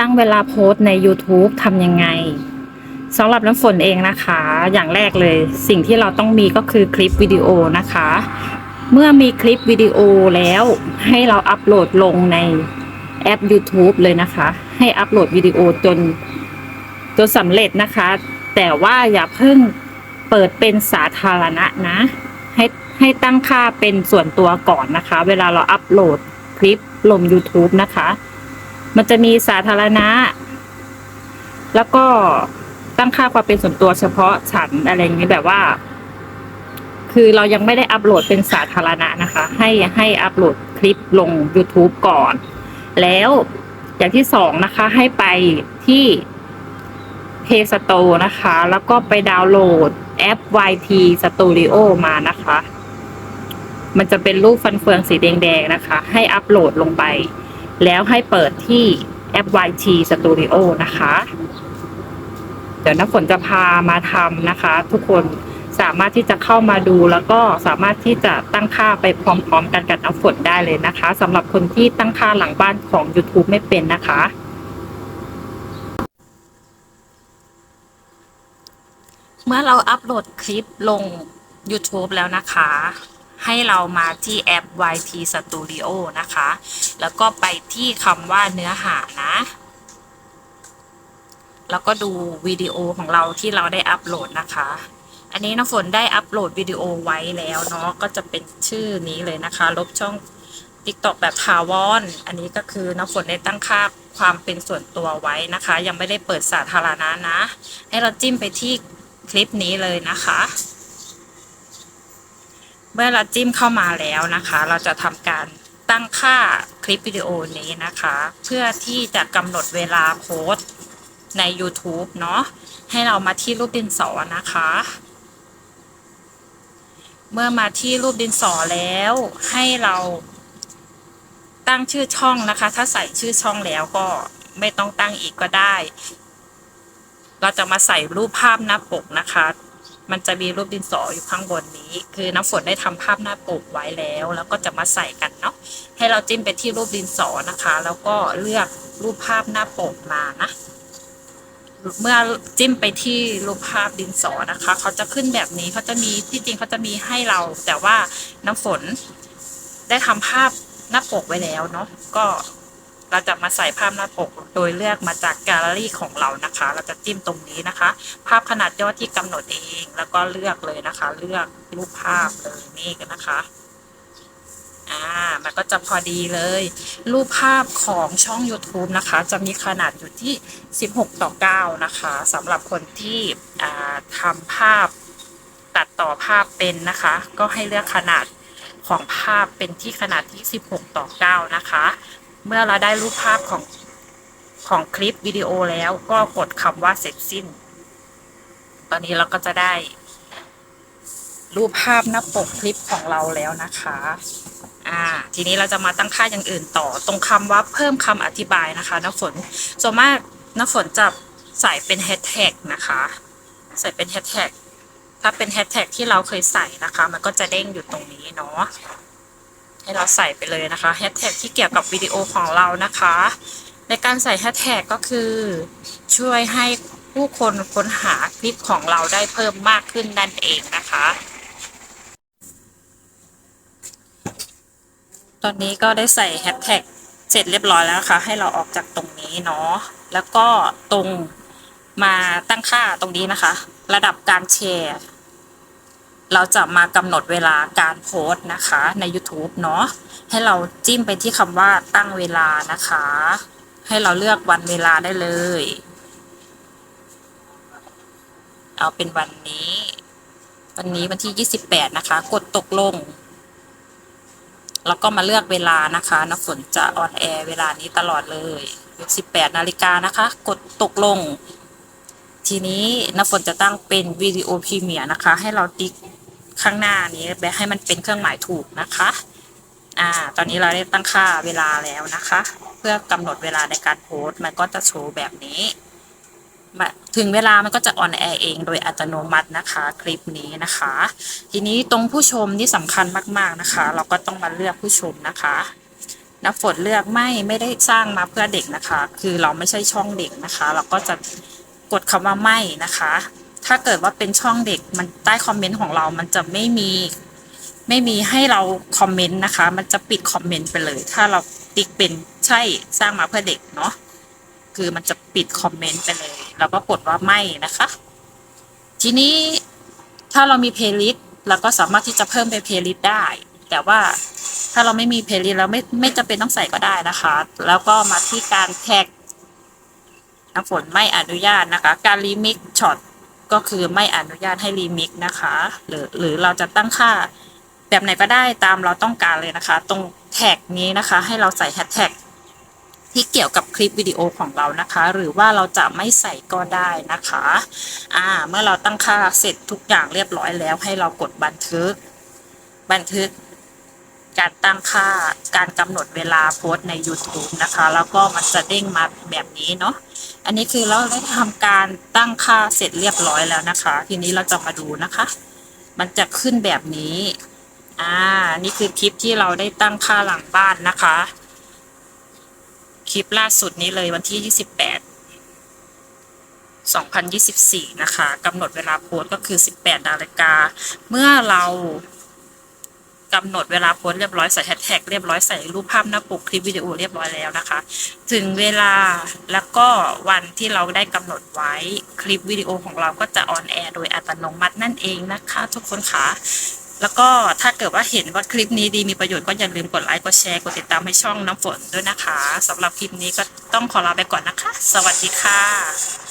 ตั้งเวลาโพสต์ใน YouTube ทำยังไงสำหรับน้ำฝนเองนะคะ อย่างแรกเลยสิ่งที่เราต้องมีก็คือคลิปวิดีโอนะคะ เมื่อมีคลิปวิดีโอแล้วให้เราอัปโหลดลงในแอป YouTube เลยนะคะ ให้อัปโหลดวิดีโอจนจนสำเร็จนะคะ แต่ว่าอย่าเพิ่งเปิดเป็นสาธารณะนะ ให้ให้ตั้งค่าเป็นส่วนตัวก่อนนะคะ เวลาเราอัปโหลดคลิปลง YouTube นะคะ มันจะมีสาธารณะ แล้วก็ตั้งค่าความเป็นส่วนตัวเฉพาะฉันอะไรอย่างนี้แบบว่า คือเรายังไม่ได้อัปโหลดเป็นสาธารณะนะคะ ให้ให้อัปโหลดคลิปลง YouTube ก่อน แล้วอย่างที่สองนะคะ ให้ไปที่ Play Store นะคะ แล้วก็ไปดาวน์โหลดแอป YT Studio มานะคะ มันจะเป็นรูปฟันเฟืองสีแดงๆนะคะ ให้อัปโหลดลงไป แล้วให้เปิดที่แอป YT Studio นะคะ เดี๋ยวน้ำฝนจะพามาทำนะคะ ทุกคนสามารถที่จะเข้ามาดูแล้วก็สามารถที่จะตั้งค่าไปพร้อมๆกันกับน้ำฝนได้เลยนะคะสำหรับคนที่ตั้งค่าหลังบ้านของ YouTube ไม่เป็นนะคะ เมื่อเราอัปโหลดคลิปลง YouTube แล้วนะคะ ให้เรามาที่แอป YT Studio นะคะ แล้วก็ไปที่คำว่าเนื้อหานะ แล้วก็ดูวิดีโอของเราที่เราได้อัปโหลดนะคะ อันนี้น้ำฝนได้อัปโหลดวิดีโอไว้แล้วเนาะ ก็จะเป็นชื่อนี้เลยนะคะ ลบช่อง TikTok แบบทาวอนอันนี้ก็คือน้ำฝนได้ตั้งค่าความเป็นส่วนตัวไว้นะคะ ยังไม่ได้เปิดสาธารณะนะ ให้เราจิ้มไปที่คลิปนี้เลยนะคะ เมื่อเราจิ้มเข้ามาแล้วนะคะ เราจะทำการตั้งค่าคลิปวิดีโอนี้นะคะ เพื่อที่จะกำหนดเวลาโพสต์ใน YouTube เนาะให้เรามาที่รูปดินสอนะคะ เมื่อมาที่รูปดินสอแล้วให้เราตั้งชื่อช่องนะคะ ถ้าใส่ชื่อช่องแล้วก็ไม่ต้องตั้งอีกก็ได้ เราจะมาใส่รูปภาพหน้าปกนะคะ มันจะมีรูปดินสออยู่ข้างบนนี้ คือน้ำฝนได้ทำภาพหน้าปกไว้แล้ว แล้วก็จะมาใส่กันเนาะให้เราจิ้มไปที่รูปดินสอนะคะ แล้วก็เลือกรูปภาพหน้าปกมานะเมื่อจิ้มไปที่รูปภาพดินสอนะคะ เขาจะขึ้นแบบนี้เขาจะมีที่จริงเขาจะมีให้เรา แต่ว่าน้ำฝนได้ทำภาพหน้าปกไว้แล้วเนาะก็ เราจะมาใส่ภาพหน้าปก โดยเลือกมาจากแกลเลอรี่ของเรานะคะ เราจะจิ้มตรงนี้นะคะ ภาพขนาดย่อที่กำหนดเองแล้วก็เลือกเลยนะคะ เลือกรูปภาพเลยนี่กันนะคะอ่ามันก็จะพอดีเลย รูปภาพของช่อง YouTube นะคะ จะมีขนาดอยู่ที่ 16 ต่อ 9 นะคะสำหรับคนที่ทำภาพตัดต่อภาพเป็นนะคะ ก็ให้เลือกขนาดของภาพเป็นที่ขนาดที่ 16 ต่อ 9 นะคะ เมื่อเราได้รูปภาพของของคลิปวิดีโอแล้วก็กดคำว่าเสร็จสิ้น ตอนนี้เราก็จะได้ รูปภาพหน้าปกคลิปของเราแล้วนะคะ อ่า ทีนี้เราจะมาตั้งค่าอย่างอื่นต่อ ตรงคำว่าเพิ่มคำอธิบายนะคะน้ำฝนส่วนมากน้ำฝนจะใส่เป็นแฮชแท็กนะคะ ใส่เป็นแฮชแท็กถ้าเป็นแฮชแท็กที่เราเคยใส่นะคะ มันก็จะเด้งอยู่ตรงนี้เนาะ ให้เราใส่ไปเลยนะคะแฮชแท็กที่เกี่ยวกับวิดีโอของเรานะคะ ในการใส่แฮชแท็กก็คือช่วยให้ผู้คนค้นหาคลิปของเราได้เพิ่มมากขึ้นนั่นเองนะคะ ตอนนี้ก็ได้ใส่แฮชแท็กเสร็จเรียบร้อยแล้วนะคะให้เราออกจากตรงนี้เนาะแล้วก็ตรงมาตั้งค่าตรงนี้นะคะ ระดับการแชร์ เราจะมากำหนดเวลาการโพสต์นะคะใน YouTube เนาะให้เราจิ้มไปที่คำว่าตั้งเวลานะคะ ให้เราเลือกวันเวลาได้เลย เอาเป็นวันนี้ วันนี้วันที่ 28 นะคะ กดตกลง แล้วก็มาเลือกเวลานะคะน้ำฝนจะออนแอร์เวลานี้ตลอดเลย 18 นาฬิกานะคะ กดตกลงทีนี้น้ำฝนจะตั้งเป็นวิดีโอพรีเมียร์นะคะ ให้เราติ๊ก ข้างหน้านี้แบบให้มันเป็นเครื่องหมายถูกนะคะ อ่า ตอนนี้เราได้ตั้งค่าเวลาแล้วนะคะ เพื่อกำหนดเวลาในการโพสต์มันก็จะโชว์แบบนี้ถึงเวลามันก็จะออนแอร์เองโดยอัตโนมัตินะคะ คลิปนี้นะคะ ทีนี้ตรงผู้ชมที่สำคัญมากๆนะคะ เราก็ต้องมาเลือกผู้ชมนะคะน้ำฝนเลือกไม่ไม่ได้สร้างมาเพื่อเด็กนะคะ คือเราไม่ใช่ช่องเด็กนะคะ เราก็จะกดคำว่าไม่นะคะ ถ้าเกิดว่าเป็นช่องเด็กมันใต้คอมเมนต์ของเรา มันจะไม่มีไม่มีให้เราคอมเมนต์นะคะ มันจะปิดคอมเมนต์ไปเลย ถ้าเราติ๊กเป็นใช่สร้างมาเพื่อเด็กเนาะคือมันจะปิดคอมเมนต์ไปเลย แล้วก็กดว่าไม่นะคะ ทีนี้ถ้าเรามีเพลย์ลิสต์เราก็สามารถที่จะเพิ่มเป็นเพลย์ลิสต์ได้ แต่ว่าถ้าเราไม่มีเพลย์ลิสต์เราไม่ไม่จำเป็นต้องใส่ก็ได้นะคะ แล้วก็มาที่การแท็กน้ำฝนไม่อนุญาตนะคะ การรีมิกช็อต ก็คือไม่อนุญาตให้รีมิกนะคะ หรือหรือเราจะตั้งค่าแบบไหนก็ได้ตามเราต้องการเลยนะคะ ตรงแท็กนี้นะคะ ให้เราใส่แฮชแท็กที่เกี่ยวกับคลิปวิดีโอของเรานะคะ หรือว่าเราจะไม่ใส่ก็ได้นะคะอ่าเมื่อเราตั้งค่าเสร็จทุกอย่างเรียบร้อยแล้ว ให้เรากดบันทึก บันทึก การตั้งค่าการกำหนดเวลาโพสใน YouTube นะคะ แล้วก็มันจะเด้งมาแบบนี้เนาะอันนี้คือเราได้ทำการตั้งค่าเสร็จเรียบร้อยแล้วนะคะ ทีนี้เราจะมาดูนะคะ มันจะขึ้นแบบนี้อ่านี่คือคลิปที่เราได้ตั้งค่าหลังบ้านนะคะ คลิปล่าสุดนี้เลยวันที่ 28 2024 นะคะกำหนดเวลาโพสก็คือ 18นาฬิกาเมื่อเรา กำหนดเวลาโพสเรียบร้อยใส่แฮชแท็กเรียบร้อยใส่รูปภาพหน้าปกคลิปวิดีโอเรียบร้อยแล้วนะคะ ถึงเวลาแล้วก็วันที่เราได้กำหนดไว้คลิปวิดีโอของเราก็จะออนแอร์โดยอัตโนมัตินั่นเองนะคะทุกคนค่ะแล้วก็ถ้าเกิดว่าเห็นว่าคลิปนี้ดีมีประโยชน์ก็อย่าลืมกดไลค์กดแชร์กดติดตามให้ช่องน้ำฝนด้วยนะคะสำหรับคลิปนี้ก็ต้องขอลาไปก่อนนะคะ สวัสดีค่ะ